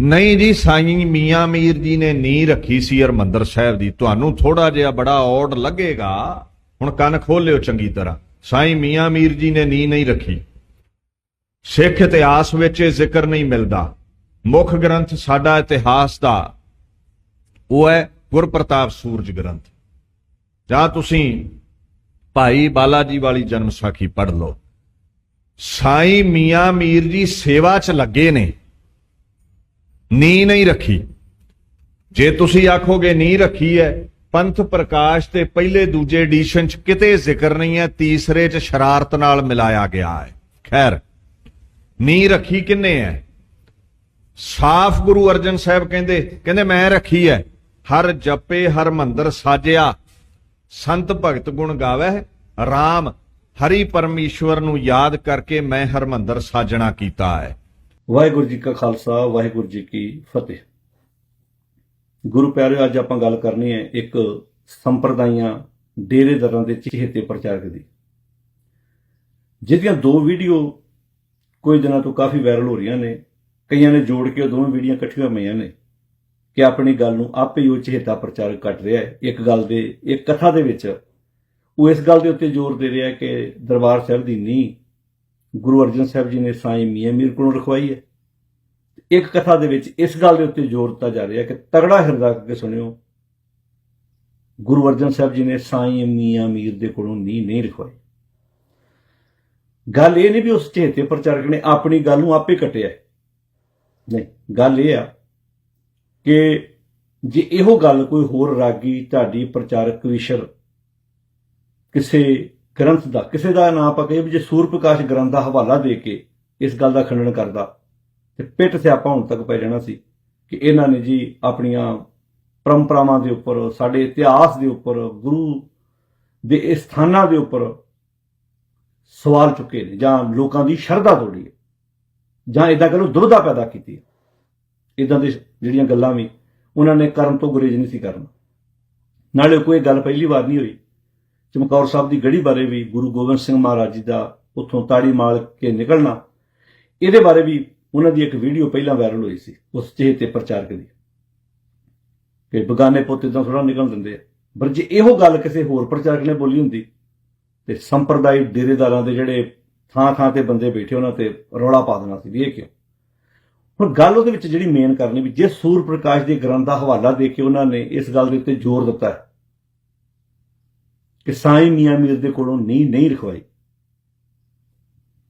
ਨਹੀਂ ਜੀ, ਸਾਈਂ ਮੀਆਂ ਮੀਰ ਜੀ ਨੇ ਨੀ ਰੱਖੀ ਸੀ ਹਰਮੰਦਰ ਸਾਹਿਬ ਦੀ। ਤੁਹਾਨੂੰ ਥੋੜਾ ਜਿਹਾ ਬੜਾ ਔੜ ਲੱਗੇਗਾ। ਹੁਣ ਕੰਨ ਖੋਲ ਲਿਓ ਚੰਗੀ ਤਰ੍ਹਾਂ। ਸਾਈਂ ਮੀਆਂ ਮੀਰ ਜੀ ਨੇ ਨੀ ਨਹੀਂ ਰੱਖੀ। ਸਿੱਖ ਇਤਿਹਾਸ ਵਿੱਚ ਇਹ ਜ਼ਿਕਰ ਨਹੀਂ ਮਿਲਦਾ। ਮੁੱਖ ਗ੍ਰੰਥ ਸਾਡਾ ਇਤਿਹਾਸ ਦਾ, ਉਹ ਹੈ ਗੁਰਪ੍ਰਤਾਪ ਸੂਰਜ ਗ੍ਰੰਥ। ਜਾਂ ਤੁਸੀਂ ਭਾਈ ਬਾਲਾ ਜੀ ਵਾਲੀ ਜਨਮ ਸਾਖੀ ਪੜ੍ਹ ਲਓ। ਸਾਈਂ ਮੀਆਂ ਮੀਰ ਜੀ ਸੇਵਾ 'ਚ ਲੱਗੇ ਨੇ। ਨੀ ਨਹੀਂ ਰੱਖੀ। ਜੇ ਤੁਸੀਂ ਆਖੋਗੇ ਨੀ ਰੱਖੀ ਹੈ, ਪੰਥ ਪ੍ਰਕਾਸ਼ ਤੇ ਪਹਿਲੇ ਦੂਜੇ ਐਡੀਸ਼ਨ 'ਚ ਕਿਤੇ ਜ਼ਿਕਰ ਨਹੀਂ ਹੈ, ਤੀਸਰੇ 'ਚ ਸ਼ਰਾਰਤ ਨਾਲ ਮਿਲਾਇਆ ਗਿਆ ਹੈ। ਖੈਰ ਨੀ ਰੱਖੀ ਕਿੰਨੇ ਹੈ? ਸਾਫ਼ ਗੁਰੂ ਅਰਜਨ ਸਾਹਿਬ ਕਹਿੰਦੇ ਕਹਿੰਦੇ ਮੈਂ ਰੱਖੀ ਹੈ। ਹਰ ਜਪੇ, ਹਰ ਮੰਦਰ ਸਾਜਿਆ। ਸੰਤ ਭਗਤ ਗੁਣ ਗਾਵੇ RAM ਹਰੀ ਪਰਮੇਸ਼ਵਰ ਨੂੰ ਯਾਦ ਕਰਕੇ ਮੈਂ ਹਰਮੰਦਰ ਸਾਜਣਾ ਕੀਤਾ ਹੈ। ਵਾਹਿਗੁਰੂ ਜੀ ਕਾ ਖਾਲਸਾ, ਵਾਹਿਗੁਰੂ ਜੀ ਕੀ ਫਤਿਹ। ਗੁਰੂ ਪਿਆਰਿਓ, ਅੱਜ ਆਪਾਂ ਗੱਲ ਕਰਨੀ ਹੈ ਇੱਕ ਸੰਪਰਦਾਇਆਂ ਡੇਰੇਦਾਰਾਂ ਦੇ ਚਹੇਤੇ ਪ੍ਰਚਾਰਕ ਦੀ, ਜਿਹਦੀਆਂ ਦੋ ਵੀਡੀਓ ਕੁਝ ਦਿਨਾਂ ਤੋਂ ਕਾਫੀ ਵਾਇਰਲ ਹੋ ਰਹੀਆਂ ਨੇ। ਕਈਆਂ ਨੇ ਜੋੜ ਕੇ ਉਹ ਦੋਵੇਂ ਵੀਡੀਓ ਇਕੱਠੀਆਂ ਹੋਈਆਂ ਨੇ ਕਿ ਆਪਣੀ ਗੱਲ ਨੂੰ ਆਪੇ ਹੀ ਉਹ ਚਹੇਤਾ ਪ੍ਰਚਾਰਕ ਕੱਟ ਰਿਹਾ ਹੈ। ਇੱਕ ਗੱਲ ਦੇ, ਇੱਕ ਕਥਾ ਦੇ ਵਿੱਚ ਉਹ ਇਸ ਗੱਲ ਦੇ ਉੱਤੇ ਜ਼ੋਰ ਦੇ ਰਿਹਾ ਕਿ ਦਰਬਾਰ ਸਾਹਿਬ ਦੀ ਨੀਂਹ ਗੁਰੂ ਅਰਜਨ ਸਾਹਿਬ ਜੀ ਨੇ ਸਾਈਂ ਮੀਆਂ ਮੀਰ ਕੋਲੋਂ ਰਖਵਾਈ ਹੈ। ਇੱਕ ਕਥਾ ਦੇ ਵਿੱਚ ਇਸ ਗੱਲ ਦੇ ਉੱਤੇ ਜ਼ੋਰ ਦਿੱਤਾ ਜਾ ਰਿਹਾ ਕਿ ਤਗੜਾ ਹਿਰਦਾ ਕਰਕੇ ਸੁਣਿਓ, ਗੁਰੂ ਅਰਜਨ ਸਾਹਿਬ ਜੀ ਨੇ ਸਾਈਂ ਮੀਆਂ ਮੀਰ ਦੇ ਕੋਲੋਂ ਨੀ ਨਹੀਂ ਰਖਵਾਈ। ਗੱਲ ਇਹ ਨਹੀਂ ਵੀ ਉਸ ਚੇਤੇ ਪ੍ਰਚਾਰਕ ਨੇ ਆਪਣੀ ਗੱਲ ਨੂੰ ਆਪੇ ਕੱਟਿਆ ਨਹੀਂ, ਗੱਲ ਇਹ ਆ ਕਿ ਜੇ ਇਹੋ ਗੱਲ ਕੋਈ ਹੋਰ ਰਾਗੀ ਢਾਡੀ ਪ੍ਰਚਾਰਕ ਵਿਸ਼ਰ ਕਿਸੇ ਗ੍ਰੰਥ ਦਾ, ਕਿਸੇ ਦਾ ਨਾਮ ਆਪਾਂ ਕਹੀਏ ਵੀ ਜੇ ਸੂਰ ਪ੍ਰਕਾਸ਼ ਗ੍ਰੰਥ ਦਾ ਹਵਾਲਾ ਦੇ ਕੇ ਇਸ ਗੱਲ ਦਾ ਖੰਡਨ ਕਰਦਾ, ਤੇ ਪਿੱਠ ਸਿਆਪਾ ਹੁਣ ਤੱਕ ਪੈ ਜਾਣਾ ਸੀ ਕਿ ਇਹਨਾਂ ਨੇ ਜੀ ਆਪਣੀਆਂ ਪਰੰਪਰਾਵਾਂ ਦੇ ਉੱਪਰ, ਸਾਡੇ ਇਤਿਹਾਸ ਦੇ ਉੱਪਰ, ਗੁਰੂ ਦੇ ਇਸ ਸਥਾਨਾਂ ਦੇ ਉੱਪਰ ਸਵਾਲ ਚੁੱਕੇ ਨੇ, ਜਾਂ ਲੋਕਾਂ ਦੀ ਸ਼ਰਧਾ ਤੋੜੀ ਹੈ, ਜਾਂ ਇਦਾਂ ਕਹ ਲਓ ਦੁਰਧਾ ਪੈਦਾ ਕੀਤੀ ਹੈ। ਇਦਾਂ ਦੇ ਜਿਹੜੀਆਂ ਗੱਲਾਂ ਵੀ ਉਹਨਾਂ ਨੇ ਕਰਨ ਤੋਂ ਗੁਰੇਜ਼ ਨਹੀਂ ਸੀ ਕਰਨਾ। ਨਾਲੇ ਕੋਈ ਗੱਲ ਪਹਿਲੀ ਵਾਰ ਨਹੀਂ ਹੋਈ। ਚਮਕੌਰ ਸਾਹਿਬ ਦੀ ਗੜੀ ਬਾਰੇ ਵੀ ਗੁਰੂ ਗੋਬਿੰਦ ਸਿੰਘ ਮਹਾਰਾਜ ਜੀ ਦਾ ਉੱਥੋਂ ਤਾੜੀ ਮਾਰ ਕੇ ਨਿਕਲਣਾ, ਇਹਦੇ ਬਾਰੇ ਵੀ ਉਹਨਾਂ ਦੀ ਇੱਕ ਵੀਡੀਓ ਪਹਿਲਾਂ ਵਾਇਰਲ ਹੋਈ ਸੀ, ਉਸ ਚੇਤੇ ਪ੍ਰਚਾਰਕ ਦੀ ਕਿ ਬਗਾਨੇ ਪੁੱਤ ਇਦਾਂ ਥੋੜਾ ਨਿਕਲ ਦਿੰਦੇ ਆ। ਪਰ ਜੇ ਇਹੋ ਗੱਲ ਕਿਸੇ ਹੋਰ ਪ੍ਰਚਾਰਕ ਨੇ ਬੋਲੀ ਹੁੰਦੀ, ਤੇ ਸੰਪਰਦਾਇ ਡੇਰੇਦਾਰਾਂ ਦੇ ਜਿਹੜੇ ਥਾਂ ਥਾਂ ਤੇ ਬੰਦੇ ਬੈਠੇ ਉਹਨਾਂ ਤੇ ਰੌਲਾ ਪਾ ਦੇਣਾ ਸੀ, ਵੀ ਇਹ ਕਿਉਂ? ਹੁਣ ਗੱਲ ਉਹਦੇ ਵਿੱਚ ਜਿਹੜੀ ਮੇਨ ਕਰਨੀ ਵੀ ਜੇ ਸੂਰ ਪ੍ਰਕਾਸ਼ ਦੇ ਗ੍ਰੰਥ ਦਾ ਹਵਾਲਾ ਦੇ ਕੇ ਉਹਨਾਂ ਨੇ ਇਸ ਗੱਲ ਦੇ ਉੱਤੇ ਜ਼ੋਰ ਦਿੱਤਾ ਹੈ ਕਿ ਮੀਆਂ ਮੀਰ ਦੇ ਕੋਲੋਂ ਨਹੀਂ ਨਹੀਂ ਰਖਵਾਈ।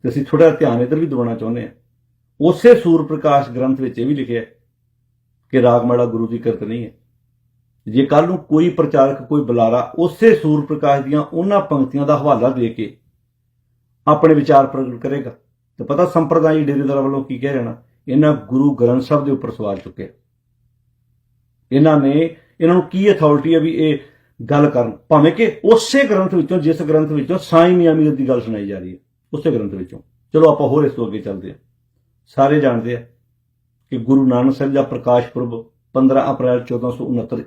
ਤੇ ਅਸੀਂ ਥੋੜਾ ਧਿਆਨ ਇਧਰ ਵੀ ਦਿਵਾਉਣਾ ਚਾਹੁੰਦੇ ਹਾਂ। ਉਸੇ ਸੂਰ ਪ੍ਰਕਾਸ਼ ਗ੍ਰੰਥ ਵਿੱਚ ਇਹ ਵੀ ਲਿਖਿਆ ਕਿ ਰਾਗਮਾਲਾ ਗੁਰੂ ਦੀ ਕਿਰਤ ਨਹੀਂ ਹੈ। ਜੇ ਕੱਲ ਨੂੰ ਕੋਈ ਪ੍ਰਚਾਰਕ, ਕੋਈ ਬੁਲਾਰਾ ਉਸੇ ਸੂਰ ਪ੍ਰਕਾਸ਼ ਦੀਆਂ ਉਹਨਾਂ ਪੰਕਤੀਆਂ ਦਾ ਹਵਾਲਾ ਦੇ ਕੇ ਆਪਣੇ ਵਿਚਾਰ ਪ੍ਰਗਟ ਕਰੇਗਾ, ਤੇ ਪਤਾ ਸੰਪਰਦਾਇ ਡੇਰੇਦਾਰਾਂ ਵੱਲੋਂ ਕੀ ਕਹਿ ਜਾਣਾ ਇਹਨਾਂ ਗੁਰੂ ਗ੍ਰੰਥ ਸਾਹਿਬ ਦੇ ਉੱਪਰ ਸਵਾਲ ਚੁੱਕਿਆ ਇਹਨਾਂ ਨੇ, ਇਹਨਾਂ ਨੂੰ ਕੀ ਅਥਾਰਟੀ ਹੈ ਵੀ ਇਹ ਗੱਲ ਕਰਨ। ਭਾਵੇਂ ਕਿ ਉਸੇ ਗ੍ਰੰਥ ਵਿੱਚੋਂ, ਜਿਸ ਗ੍ਰੰਥ ਵਿੱਚੋਂ ਸਾਈਂ ਮੀਆਂ ਮੀਰ ਦੀ ਗੱਲ ਸੁਣਾਈ ਜਾ ਰਹੀ ਹੈ, ਉਸੇ ਗ੍ਰੰਥ ਵਿੱਚੋਂ। ਚਲੋ ਆਪਾਂ ਹੋਰ ਇਸ ਤੋਂ ਅੱਗੇ ਚੱਲਦੇ ਹਾਂ। ਸਾਰੇ ਜਾਣਦੇ ਆ ਕਿ ਗੁਰੂ ਨਾਨਕ ਸਾਹਿਬ ਦਾ ਪ੍ਰਕਾਸ਼ ਪੁਰਬ 15 ਅਪ੍ਰੈਲ 1469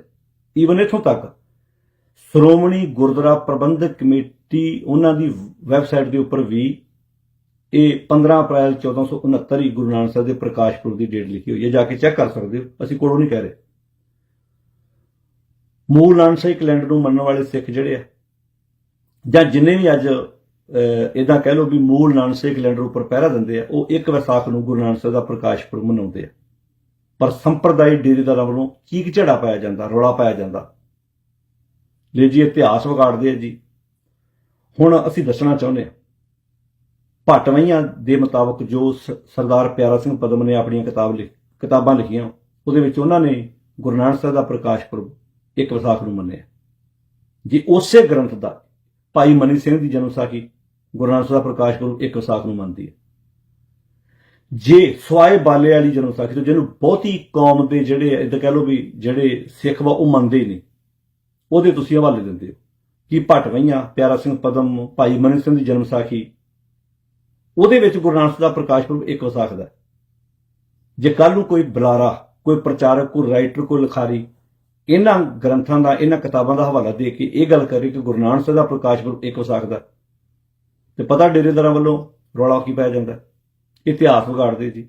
ਈਵਨ ਇਥੋਂ ਤੱਕ ਸ਼੍ਰੋਮਣੀ ਗੁਰਦੁਆਰਾ ਪ੍ਰਬੰਧਕ ਕਮੇਟੀ ਉਹਨਾਂ ਦੀ ਵੈਬਸਾਈਟ ਦੇ ਉੱਪਰ ਵੀ ਇਹ 15 ਅਪ੍ਰੈਲ 1469 ਹੀ ਗੁਰੂ ਨਾਨਕ ਸਾਹਿਬ ਦੇ ਪ੍ਰਕਾਸ਼ ਪੁਰਬ ਦੀ ਡੇਟ ਲਿਖੀ ਹੋਈ ਹੈ। ਜਾ ਕੇ ਚੈੱਕ ਕਰ ਸਕਦੇ ਹੋ। ਅਸੀਂ ਕੋਲੋਂ ਨਹੀਂ ਕਹਿ ਰਹੇ। ਮੂਲ ਨਾਨਕਸ਼ਾਹੀ ਕੈਲੰਡਰ ਨੂੰ ਮੰਨਣ ਵਾਲੇ ਸਿੱਖ ਜਿਹੜੇ ਆ, ਜਾਂ ਜਿੰਨੇ ਵੀ ਅੱਜ ਇਦਾਂ ਕਹਿ ਲਓ ਵੀ ਮੂਲ ਨਾਨਕਸ਼ਾਹੀ ਕੈਲੰਡਰ ਉੱਪਰ ਪਹਿਰਾ ਦਿੰਦੇ ਆ, ਉਹ ਇੱਕ ਵਿਸਾਖ ਨੂੰ ਗੁਰੂ ਨਾਨਕ ਸਾਹਿਬ ਦਾ ਪ੍ਰਕਾਸ਼ ਪੁਰਬ ਮਨਾਉਂਦੇ ਆ। ਪਰ ਸੰਪਰਦਾਇ ਡੇਰੇਦਾਰਾਂ ਵੱਲੋਂ ਚੀਕ ਝੜਾ ਪਾਇਆ ਜਾਂਦਾ, ਰੌਲਾ ਪਾਇਆ ਜਾਂਦਾ। ਲੈ ਜੀ, ਇਤਿਹਾਸ ਵਿਗਾੜਦੇ ਆ ਜੀ। ਹੁਣ ਅਸੀਂ ਦੱਸਣਾ ਚਾਹੁੰਦੇ ਹਾਂ ਭਟਵਈਆਂ ਦੇ ਮੁਤਾਬਕ ਜੋ ਸਰਦਾਰ ਪਿਆਰਾ ਸਿੰਘ ਪਦਮ ਨੇ ਆਪਣੀਆਂ ਕਿਤਾਬ ਲਿਖ, ਕਿਤਾਬਾਂ ਲਿਖੀਆਂ, ਉਹਦੇ ਵਿੱਚ ਉਹਨਾਂ ਨੇ ਗੁਰੂ ਨਾਨਕ ਸਾਹਿਬ ਦਾ ਪ੍ਰਕਾਸ਼ ਪੁਰਬ ਇੱਕ ਵਿਸਾਖ ਨੂੰ ਮੰਨਿਆ। ਜੇ ਉਸੇ ਗ੍ਰੰਥ ਦਾ ਭਾਈ ਮਨੀ ਸਿੰਘ ਦੀ ਜਨਮ ਸਾਖੀ ਗੁਰੂ ਨਾਨਕ ਸਾਹਿਬ ਪ੍ਰਕਾਸ਼ ਪੁਰਬ ਇੱਕ ਵਿਸਾਖ ਨੂੰ ਮੰਨਦੀ ਹੈ। ਜੇ ਸਵਾਏ ਬਾਲੇ ਵਾਲੀ ਜਨਮ ਸਾਖੀ ਤੋਂ ਜਿਹਨੂੰ ਬਹੁਤੀ ਕੌਮ ਦੇ ਜਿਹੜੇ ਇਦਾਂ ਕਹਿ ਲਓ ਵੀ ਜਿਹੜੇ ਸਿੱਖ ਵਾ ਉਹ ਮੰਨਦੇ ਹੀ ਨਹੀਂ, ਉਹਦੇ ਤੁਸੀਂ ਹਵਾਲੇ ਦਿੰਦੇ ਹੋ ਕਿ ਭਟਵਈਆਂ ਪਿਆਰਾ ਸਿੰਘ ਪਦਮ, ਭਾਈ ਮਨੀ ਸਿੰਘ ਦੀ ਜਨਮ ਸਾਖੀ। ਉਹਦੇ ਵਿੱਚ ਗੁਰੂ ਨਾਨਕ ਸਾਹਿਬ ਦਾ ਪ੍ਰਕਾਸ਼ ਪੁਰਬ ਇੱਕ ਵਿਸਾਖ ਦਾ ਜੇ ਕੱਲ ਨੂੰ ਕੋਈ ਬੁਲਾਰਾ, ਕੋਈ ਪ੍ਰਚਾਰਕ, ਕੋਈ ਰਾਈਟਰ, ਕੋਈ ਲਿਖਾਰੀ ਇਹਨਾਂ ਗ੍ਰੰਥਾਂ ਦਾ, ਇਹਨਾਂ ਕਿਤਾਬਾਂ ਦਾ ਹਵਾਲਾ ਦੇ ਕੇ ਇਹ ਗੱਲ ਕਰੇ ਕਿ ਗੁਰੂ ਨਾਨਕ ਸਾਹਿਬ ਦਾ ਪ੍ਰਕਾਸ਼ ਪੁਰਬ ਇੱਕ ਵਿਸਾਖ ਦਾ। ਤੇ ਪਤਾ ਡੇਰੇਦਾਰਾਂ ਵੱਲੋਂ ਰੌਲਾ ਕੀ ਪਾਇਆ ਜਾਂਦਾ? ਇਤਿਹਾਸ ਵਿਗਾੜਦੇ ਜੀ।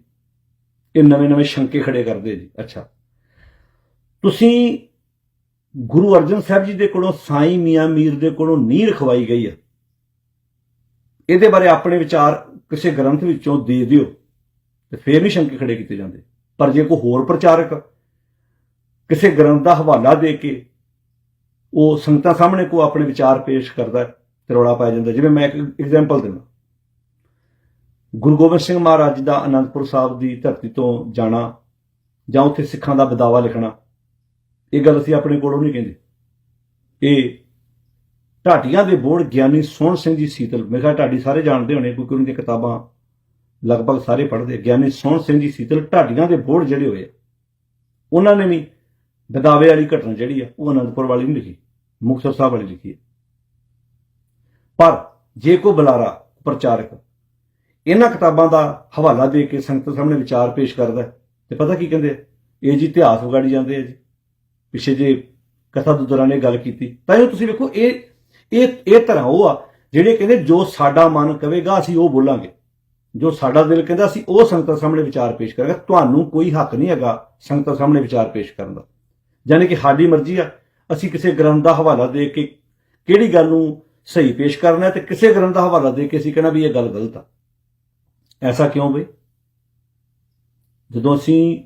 ਇਹ ਨਵੇਂ-ਨਵੇਂ ਸ਼ੰਕੇ ਖੜੇ ਕਰਦੇ ਜੀ। ਅੱਛਾ। ਤੁਸੀਂ ਗੁਰੂ ਅਰਜਨ ਸਾਹਿਬ ਜੀ ਦੇ ਕੋਲੋਂ ਸਾਈਂ ਮੀਆਂ ਮੀਰ ਦੇ ਕੋਲੋਂ ਨੀਂਹ ਰਖਵਾਈ ਗਈ ਹੈ ਇਹਦੇ ਬਾਰੇ ਆਪਣੇ ਵਿਚਾਰ ਕਿਸੇ ਗ੍ਰੰਥ ਵਿੱਚੋਂ ਦੇ ਦਿਓ। ਤੇ ਫੇਰ ਨਹੀਂ ਸ਼ੰਕੇ ਖੜੇ ਕੀਤੇ ਜਾਂਦੇ। ਪਰ ਜੇ ਕੋਈ ਹੋਰ ਪ੍ਰਚਾਰਕ ਕਿਸੇ ਗ੍ਰੰਥ ਦਾ ਹਵਾਲਾ ਦੇ ਕੇ ਉਹ ਸੰਗਤਾਂ ਸਾਹਮਣੇ ਕੋ ਆਪਣੇ ਵਿਚਾਰ ਪੇਸ਼ ਕਰਦਾ ਹੈ, ਤੇ ਰੌਲਾ ਪਾਇਆ ਜਾਂਦਾ ਜਿਵੇਂ ਮੈਂ ਇੱਕ ਐਗਜ਼ਾਮਪਲ ਦਿੰਦਾ। ਗੁਰੂ ਗੋਬਿੰਦ ਸਿੰਘ ਮਹਾਰਾਜ ਦਾ ਅਨੰਦਪੁਰ ਸਾਹਿਬ ਦੀ ਧਰਤੀ ਤੋਂ ਜਾਣਾ ਜਾਂ ਉੱਥੇ ਸਿੱਖਾਂ ਦਾ ਬਦਾਵਾ ਲਿਖਣਾ ਇਹ ਗੱਲ ਅਸੀਂ ਆਪਣੇ ਕੋਲੋਂ ਨਹੀਂ ਕਹਿੰਦੇ। ਇਹ ਢਾਡੀਆਂ ਦੇ ਬੋਰਡ ਗਿਆਨੀ ਸੋਹਣ ਸਿੰਘ ਜੀ ਸੀਤਲ ਮੇਰੇ ਖਿਆਲ ਢਾਡੀ ਸਾਰੇ ਜਾਣਦੇ ਹੋਣੇ ਕਿਉਂਕਿ ਉਹਨਾਂ ਦੀਆਂ ਕਿਤਾਬਾਂ ਲਗਭਗ ਸਾਰੇ ਪੜ੍ਹਦੇ ਗਿਆਨੀ ਸੋਹਣ ਸਿੰਘ ਜੀ ਸੀਤਲ ਢਾਡੀਆਂ ਦੇ ਬੋੜ ਜਿਹੜੇ ਹੋਏ ਆ, ਉਹਨਾਂ ਨੇ ਵੀ ਬਦਾਵੇ ਵਾਲੀ ਘਟਨਾ ਜਿਹੜੀ ਆ ਉਹ ਅਨੰਦਪੁਰ ਵਾਲੀ ਨਹੀਂ ਲਿਖੀ ਮੁਕਤਸਰ ਸਾਹਿਬ ਵਾਲੀ ਲਿਖੀ ਹੈ ਪਰ ਜੇ ਕੋ ਬੁਲਾਰਾ ਪ੍ਰਚਾਰਕ ਇਹਨਾਂ ਕਿਤਾਬਾਂ ਦਾ ਹਵਾਲਾ ਦੇ ਕੇ ਸੰਗਤ ਸਾਹਮਣੇ ਵਿਚਾਰ ਪੇਸ਼ ਕਰਦਾ ਹੈ, ਤੇ ਪਤਾ ਕੀ ਕਹਿੰਦੇ ਇਹ ਜੀ ਇਤਿਹਾਸ ਵਿਗਾੜੀ ਜਾਂਦੇ ਆ ਜੀ। ਪਿੱਛੇ ਜੇ ਕਥਾ ਦੇ ਦੌਰਾਨ ਇਹ ਗੱਲ ਕੀਤੀ ਤਾਂ ਇਹ ਤੁਸੀਂ ਵੇਖੋ ਇਹ ਇਹ ਇਹ ਤਰ੍ਹਾਂ ਉਹ ਆ ਜਿਹੜੇ ਕਹਿੰਦੇ ਜੋ ਸਾਡਾ ਮਨ ਕਵੇਗਾ ਅਸੀਂ ਉਹ ਬੋਲਾਂਗੇ। ਜੋ ਸਾਡਾ ਦਿਲ ਕਹਿੰਦਾ ਅਸੀਂ ਉਹ ਸੰਗਤਾਂ ਸਾਹਮਣੇ ਵਿਚਾਰ ਪੇਸ਼ ਕਰਾਂਗੇ। ਤੁਹਾਨੂੰ ਕੋਈ ਹੱਕ ਨਹੀਂ ਹੈਗਾ ਸੰਗਤਾਂ ਸਾਹਮਣੇ ਵਿਚਾਰ ਪੇਸ਼ ਕਰਨ ਦਾ। ਯਾਨੀ ਕਿ ਸਾਡੀ ਮਰਜ਼ੀ ਆ। ਅਸੀਂ ਕਿਸੇ ਗ੍ਰੰਥ ਦਾ ਹਵਾਲਾ ਦੇ ਕੇ ਕਿਹੜੀ ਗੱਲ ਨੂੰ ਸਹੀ ਪੇਸ਼ ਕਰਨਾ ਹੈ ਤੇ ਕਿਸੇ ਗ੍ਰੰਥ ਦਾ ਹਵਾਲਾ ਦੇ ਕੇ ਅਸੀਂ ਕਹਿਣਾ ਵੀ ਇਹ ਗੱਲ ਗਲਤ ਆ। ਐਸਾ ਕਿਉਂ ਬਈ? ਜਦੋਂ ਅਸੀਂ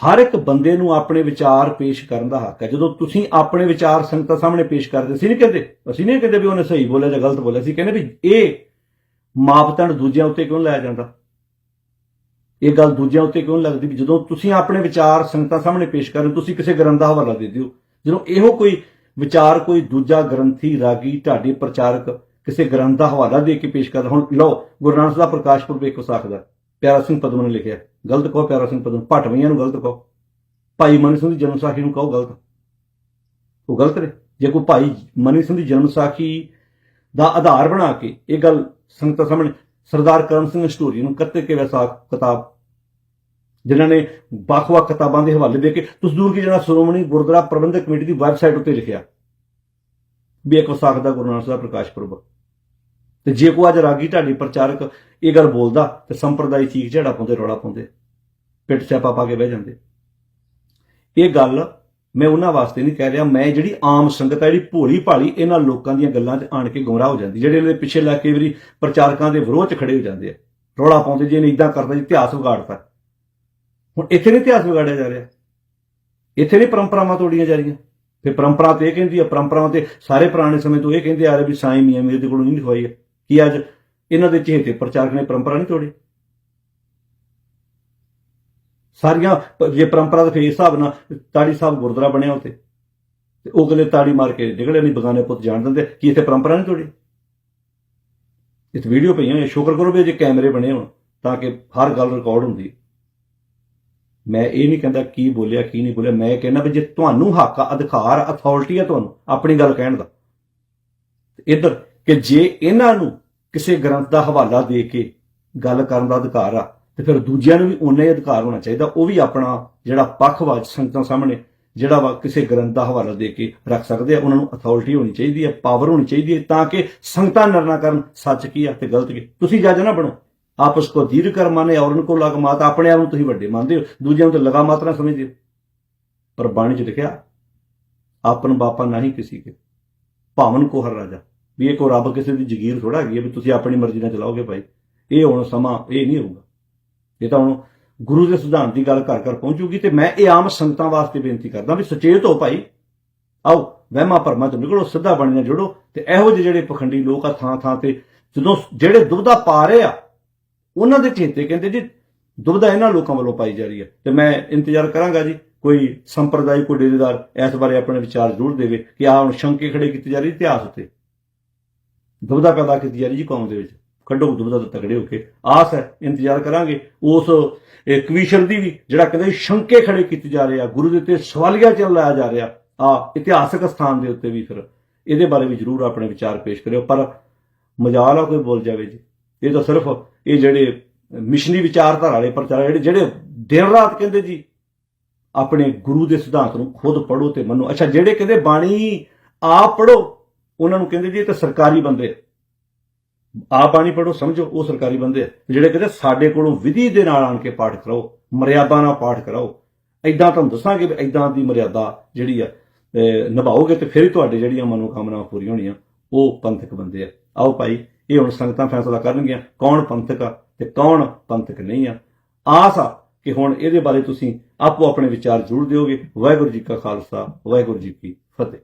ਹਰ ਇੱਕ ਬੰਦੇ ਨੂੰ ਆਪਣੇ ਵਿਚਾਰ ਪੇਸ਼ ਕਰਨ ਦਾ ਹੱਕ ਹੈ, ਜਦੋਂ ਤੁਸੀਂ ਆਪਣੇ ਵਿਚਾਰ ਸੰਗਤਾਂ ਸਾਹਮਣੇ ਪੇਸ਼ ਕਰਦੇ ਸੀ ਨਹੀਂ ਕਹਿੰਦੇ, ਅਸੀਂ ਨਹੀਂ ਕਹਿੰਦੇ ਵੀ ਉਹਨੇ ਸਹੀ ਬੋਲਿਆ ਜਾਂ ਗਲਤ ਬੋਲਿਆ ਸੀ ਕਹਿੰਦੇ ਵੀ ਇਹ ਮਾਪਦੰਡ ਦੂਜਿਆਂ ਉੱਤੇ ਕਿਉਂ ਲਾਇਆ ਜਾਂਦਾ? ਇਹ ਗੱਲ ਦੂਜਿਆਂ ਉੱਤੇ ਕਿਉਂ ਲੱਗਦੀ ਵੀ ਜਦੋਂ ਤੁਸੀਂ ਆਪਣੇ ਵਿਚਾਰ ਸੰਗਤਾਂ ਸਾਹਮਣੇ ਪੇਸ਼ ਕਰ ਰਹੇ ਤੁਸੀਂ ਕਿਸੇ ਗ੍ਰੰਥ ਦਾ ਹਵਾਲਾ ਦੇ ਦਿਓ। ਜਦੋਂ ਇਹੋ ਕੋਈ ਵਿਚਾਰ, ਕੋਈ ਦੂਜਾ ਗ੍ਰੰਥੀ, ਰਾਗੀ, ਢਾਡੀ ਪ੍ਰਚਾਰਕ ਕਿਸੇ ਗ੍ਰੰਥ ਦਾ ਹਵਾਲਾ ਦੇ ਕੇ ਪੇਸ਼ ਕਰਦਾ, ਹੁਣ ਲਓ, ਗੁਰੂ ਨਾਨਕ ਸਾਹਿਬ ਦਾ ਪ੍ਰਕਾਸ਼ ਪੁਰਬ ਇੱਕ ਸਾਖਦਾ ਪਿਆਰਾ ਸਿੰਘ ਪਦਮ ਨੇ ਲਿਖਿਆ। ਗਲਤ ਕਹੋ ਪਿਆਰਾ ਸਿੰਘ ਪਦਮ ਭਟਵੀਆਂ ਨੂੰ ਗਲਤ ਕਹੋ। ਭਾਈ ਮਨੀ ਸਿੰਘ ਦੀ ਜਨਮ ਸਾਖੀ ਨੂੰ ਕਹੋ ਗਲਤ। ਉਹ ਗਲਤ ਨੇ। ਜੇ ਕੋਈ ਭਾਈ ਮਨੀ ਸਿੰਘ ਦੀ ਜਨਮ ਸਾਖੀ ਦਾ ਆਧਾਰ ਬਣਾ ਕੇ ਇਹ ਗੱਲ ਸੰਗਤਾਂ ਸਾਹਮਣੇ ਸਰਦਾਰ ਕਰਮ ਸਿੰਘ ਸਟੋਰੀ ਨੂੰ ਕੱਤੇ ਕੇ ਵਿਸਾਖ ਕਿਤਾਬ, ਜਿਨ੍ਹਾਂ ਨੇ ਵੱਖ-ਵੱਖ ਕਿਤਾਬਾਂ ਦੇ ਹਵਾਲੇ ਦੇ ਕੇ ਤੁਸੀਂ ਦੂਰ ਕੀ ਜਣਾ ਸ਼੍ਰੋਮਣੀ ਗੁਰਦੁਆਰਾ ਪ੍ਰਬੰਧਕ ਕਮੇਟੀ ਦੀ ਵੈਬਸਾਈਟ ਉੱਤੇ ਲਿਖਿਆ ਵੀ ਇੱਕ ਵਿਸਾਖ ਦਾ ਗੁਰੂ ਨਾਨਕ ਸਾਹਿਬ ਪ੍ਰਕਾਸ਼ ਪੁਰਬ। ਤੇ ਜੇ ਕੋ ਅੱਜ ਰਾਗੀ ਢਾਡੀ ਪ੍ਰਚਾਰਕ ਇਹ ਗੱਲ ਬੋਲਦਾ, ਤੇ ਸੰਪਰਦਾਇ ਚੀਖ ਝੜਾ ਪਾਉਂਦੇ, ਰੌਲਾ ਪਾਉਂਦੇ ਪਿੱਟ ਸਿਆਪਾ ਪਾ ਕੇ ਬਹਿ ਜਾਂਦੇ। ਇਹ ਗੱਲ ਮੈਂ ਉਹਨਾਂ ਵਾਸਤੇ ਨਹੀਂ ਕਹਿ ਰਿਹਾ, ਮੈਂ ਜਿਹੜੀ ਆਮ ਸੰਗਤ ਹੈ ਜਿਹੜੀ ਭੋਲੀ ਭਾਲੀ, ਇਹਨਾਂ ਲੋਕਾਂ ਦੀਆਂ ਗੱਲਾਂ 'ਚ ਆਣ ਕੇ ਗੁੰਮਰਾਹ ਹੋ ਜਾਂਦੀ। ਜਿਹੜੇ ਇਹਦੇ ਪਿੱਛੇ ਲੱਗ ਕੇ ਵਾਰੀ ਪ੍ਰਚਾਰਕਾਂ ਦੇ ਵਿਰੋਧ 'ਚ ਖੜੇ ਹੋ ਜਾਂਦੇ ਆ। ਰੌਲਾ ਪਾਉਂਦੇ ਜੇ ਨਹੀਂ ਇਦਾਂ ਕਰਦਾ ਜੀ ਇਤਿਹਾਸ ਵਿਗਾੜਦਾ ਹੁਣ ਇੱਥੇ ਨਹੀਂ ਇਤਿਹਾਸ ਵਿਗਾੜਿਆ ਜਾ ਰਿਹਾ। ਇੱਥੇ ਨਹੀਂ ਪਰੰਪਰਾਵਾਂ ਤੋੜੀਆਂ ਜਾ ਰਹੀਆਂ। ਫਿਰ ਪਰੰਪਰਾ ਤੇ ਇਹ ਕਹਿੰਦੀ ਆ, ਪਰੰਪਰਾਵਾਂ ਤੇ ਸਾਰੇ ਪੁਰਾਣੇ ਸਮੇਂ ਤੋਂ ਇਹ ਕਹਿੰਦੇ ਆ ਰਹੇ ਵੀ ਸਾਈਂ ਮੀਆਂ ਮੀਰ ਦੇ ਕੋਲੋਂ ਨਹੀਂ ਲਿਖਵਾਈ ਹੈ ਕੀ ਅੱਜ ਇਹਨਾਂ ਦੇ ਚਹੇਤੇ ਪ੍ਰਚਾਰਕ ਨੇ ਪਰੰਪਰਾ ਨਹੀਂ ਤੋੜੀ? ਸਾਰੀਆਂ ਜੇ ਪਰੰਪਰਾ ਦੇ ਫੇਸ ਹਿਸਾਬ ਨਾਲ ਤਾੜੀ ਸਾਹਿਬ ਗੁਰਦੁਆਰਾ ਬਣਿਆ ਉੱਤੇ ਤੇ ਉਹ ਕਹਿੰਦੇ ਤਾੜੀ ਮਾਰ ਕੇ ਡਿਗੜੇ ਨਹੀਂ, ਬਗਾਨੇ ਪੁੱਤ ਜਾਣ ਦਿੰਦੇ, ਕਿ ਇੱਥੇ ਪਰੰਪਰਾ ਨਹੀਂ ਤੋੜੀ ਇਸ ਵੀਡੀਓ ਪਈਆਂ ਹੋਈਆਂ, ਸ਼ੁਕਰ ਕਰੋ ਵੀ ਜੇ ਕੈਮਰੇ ਬਣੇ ਹੋਣ, ਤਾਂ ਕਿ ਹਰ ਗੱਲ ਰਿਕਾਰਡ ਹੁੰਦੀ। ਮੈਂ ਇਹ ਨਹੀਂ ਕਹਿੰਦਾ ਕੀ ਬੋਲਿਆ, ਕੀ ਨਹੀਂ ਬੋਲਿਆ, ਮੈਂ ਇਹ ਕਹਿੰਦਾ ਵੀ ਜੇ ਤੁਹਾਨੂੰ ਹੱਕ ਆ, ਅਧਿਕਾਰ ਅਥਾਰਟੀ ਆ ਤੁਹਾਨੂੰ, ਆਪਣੀ ਗੱਲ ਕਹਿਣ ਦਾ। ਇਧਰ, ਕਿ ਜੇ ਇਹਨਾਂ ਨੂੰ ਕਿਸੇ ਗ੍ਰੰਥ ਦਾ ਹਵਾਲਾ ਦੇ ਕੇ ਗੱਲ ਕਰਨ ਦਾ ਅਧਿਕਾਰ ਆ ਤੇ ਫਿਰ ਦੂਜਿਆਂ ਨੂੰ ਵੀ ਉਨਾ ਹੀ ਅਧਿਕਾਰ ਹੋਣਾ ਚਾਹੀਦਾ, ਉਹ ਵੀ ਆਪਣਾ ਜਿਹੜਾ ਪੱਖਵਾਦ ਸੰਗਤਾਂ ਸਾਹਮਣੇ, ਜਿਹੜਾ ਵਾ ਕਿਸੇ ਗ੍ਰੰਥ ਦਾ ਹਵਾਲਾ ਦੇ ਕੇ ਰੱਖ ਸਕਦੇ ਆ, ਉਹਨਾਂ ਨੂੰ ਅਥਾਰਟੀ ਹੋਣੀ ਚਾਹੀਦੀ ਹੈ ਪਾਵਰ ਹੋਣੀ ਚਾਹੀਦੀ ਹੈ ਤਾਂ ਕਿ ਸੰਗਤਾਂ ਨਿਰਣਾ ਕਰਨ, ਸੱਚ ਕੀ ਆ ਤੇ ਗਲਤ ਕੀ ਤੁਸੀਂ ਜੱਜ ਨਾ ਬਣੋ। ਆਪਸ ਕੋ ਧੀਰ ਕਰ ਮਾਨੇ ਔਰਨ ਕੋ ਲਗ ਮਾਤ ਆਪਣੇ ਆਪ ਨੂੰ ਤੁਸੀਂ ਵੱਡੇ ਮੰਨਦੇ ਹੋ, ਦੂਜਿਆਂ ਨੂੰ ਤਾਂ ਲਗਾ ਮਾਤਰਾ ਸਮਝਦੇ ਹੋ। ਪਰ ਬਾਣੀ ਚ ਲਿਖਿਆ, ਆਪਨ ਬਾਪਾ ਨਹੀਂ ਕਿਸੇ ਕੇ, ਭਾਵਨ ਕੋ ਹਰ ਰਾਜਾ। ਵੀ ਇਹ ਕੋ ਰੱਬ ਕਿਸੇ ਦੀ ਜ਼ਗੀਰ ਥੋੜਾ ਹੈਗੀ ਹੈ ਵੀ ਤੁਸੀਂ ਆਪਣੀ ਮਰਜ਼ੀ ਨਾਲ ਚਲਾਓਗੇ ਭਾਈ। ਇਹ ਹੁਣ ਸਮਾਂ, ਇਹ ਨਹੀਂ ਹੋਊਗਾ। ਇਹ ਤਾਂ ਹੁਣ ਗੁਰੂ ਦੇ ਸਿਧਾਂਤ ਦੀ ਗੱਲ ਘਰ ਘਰ ਪਹੁੰਚੂਗੀ ਤੇ ਮੈਂ ਇਹ ਆਮ ਸੰਗਤਾਂ ਵਾਸਤੇ ਬੇਨਤੀ ਕਰਦਾ ਵੀ ਸੁਚੇਤ ਹੋ ਭਾਈ। ਆਓ, ਵਹਿਮਾਂ ਭਰਮਾਂ ਤੋਂ ਨਿਕਲੋ, ਸਿੱਧਾ ਬਣੀਆਂ ਜੁੜੋ ਤੇ ਇਹੋ ਜਿਹੇ ਜਿਹੜੇ ਪਖੰਡੀ ਲੋਕ ਆ ਥਾਂ ਥਾਂ ਤੇ ਜਦੋਂ ਜਿਹੜੇ ਦੁਬਦਾ ਪਾ ਰਹੇ ਆ, ਉਹਨਾਂ ਦੇ ਚੇਤੇ ਕਹਿੰਦੇ ਜੀ ਦੁਬਦਾ ਇਹਨਾਂ ਲੋਕਾਂ ਵੱਲੋਂ ਪਾਈ ਜਾ ਰਹੀ ਹੈ ਤੇ ਮੈਂ ਇੰਤਜ਼ਾਰ ਕਰਾਂਗਾ ਜੀ, ਕੋਈ ਸੰਪਰਦਾਇ ਕੋਈ ਡੇਰੇਦਾਰ ਇਸ ਬਾਰੇ ਆਪਣੇ ਵਿਚਾਰ ਜ਼ਰੂਰ ਦੇਵੇ ਕਿ ਆਹ ਹੁਣ ਸ਼ੰਕੇ ਖੜੇ ਕੀਤੇ ਜਾ ਰਹੀ ਇਤਿਹਾਸ ਉੱਤੇ। ਦੁਬਦਾ ਪੈਦਾ ਕੀਤੀ ਜਾ ਰਹੀ ਜੀ ਕੌਮ ਦੇ ਵਿੱਚ। ਕੱਢੋ ਦੁਬਦਾ ਤੋਂ ਤਗੜੇ ਹੋ ਕੇ ਆਸ ਹੈ, ਇੰਤਜ਼ਾਰ ਕਰਾਂਗੇ। ਉਸ ਕਵੀਸ਼ਨ ਦੀ ਵੀ, ਜਿਹੜਾ ਕਹਿੰਦੇ ਸ਼ੰਕੇ ਖੜੇ ਕੀਤੇ ਜਾ ਰਹੇ ਆ, ਗੁਰੂ ਦੇ ਉੱਤੇ ਸਵਾਲੀਆ ਚੱਲ ਲਾਇਆ ਜਾ ਰਿਹਾ। ਆ ਇਤਿਹਾਸਕ ਸਥਾਨ ਦੇ ਉੱਤੇ ਵੀ ਫਿਰ ਇਹਦੇ ਬਾਰੇ ਵੀ ਜ਼ਰੂਰ ਆਪਣੇ ਵਿਚਾਰ ਪੇਸ਼ ਕਰਿਓ। ਪਰ ਮਜਾਲ ਆ ਕੋਈ ਬੋਲ ਜਾਵੇ ਜੀ। ਇਹ ਤਾਂ ਸਿਰਫ ਇਹ ਜਿਹੜੇ ਮਿਸ਼ਨਰੀ ਵਿਚਾਰਧਾਰਾ ਵਾਲੇ ਪ੍ਰਚਾਰ ਜਿਹੜੇ ਜਿਹੜੇ ਦਿਨ ਰਾਤ ਕਹਿੰਦੇ ਜੀ, ਆਪਣੇ ਗੁਰੂ ਦੇ ਸਿਧਾਂਤ ਨੂੰ ਖੁਦ ਪੜੋ ਤੇ ਮੰਨੋ। ਅੱਛਾ, ਜਿਹੜੇ ਕਹਿੰਦੇ ਬਾਣੀ ਆਪ ਪੜੋ ਉਹਨਾਂ ਨੂੰ ਕਹਿੰਦੇ ਜੀ ਇਹ ਤਾਂ ਸਰਕਾਰੀ ਬੰਦੇ ਆ। ਆਪ ਬਾਣੀ ਪੜੋ, ਸਮਝੋ, ਉਹ ਸਰਕਾਰੀ ਬੰਦੇ ਆ, ਜਿਹੜੇ ਕਹਿੰਦੇ ਸਾਡੇ ਕੋਲੋਂ ਵਿਧੀ ਦੇ ਨਾਲ ਆਣ ਕੇ ਪਾਠ ਕਰਾਓ, ਮਰਿਆਦਾ ਨਾਲ ਪਾਠ ਕਰਾਓ। ਐਦਾਂ ਤੁਹਾਨੂੰ ਦੱਸਾਂਗੇ ਵੀ ਐਦਾਂ ਦੀ ਮਰਿਆਦਾ ਜਿਹੜੀ ਆ ਨਿਭਾਓਗੇ ਤੇ ਫਿਰ ਹੀ ਤੁਹਾਡੇ ਜਿਹੜੀਆਂ ਮਨੋਕਾਮਨਾਵਾਂ ਪੂਰੀਆਂ ਹੋਣੀਆਂ, ਉਹ ਪੰਥਕ ਬੰਦੇ ਆ। ਆਓ ਭਾਈ, ਇਹ ਹੁਣ ਸੰਗਤਾਂ ਫੈਸਲਾ ਕਰਨਗੀਆਂ, ਕੌਣ ਪੰਥਕ ਆ ਤੇ ਕੌਣ ਪੰਥਕ ਨਹੀਂ ਆ। ਆਸ ਆ ਕਿ ਹੁਣ ਇਹਦੇ ਬਾਰੇ ਤੁਸੀਂ ਆਪੋ ਆਪਣੇ ਵਿਚਾਰ ਜ਼ਰੂਰ ਦਿਓਗੇ। ਵਾਹਿਗੁਰੂ ਜੀ ਕਾ ਖਾਲਸਾ, ਵਾਹਿਗੁਰੂ ਜੀ ਕੀ ਫਤਿਹ।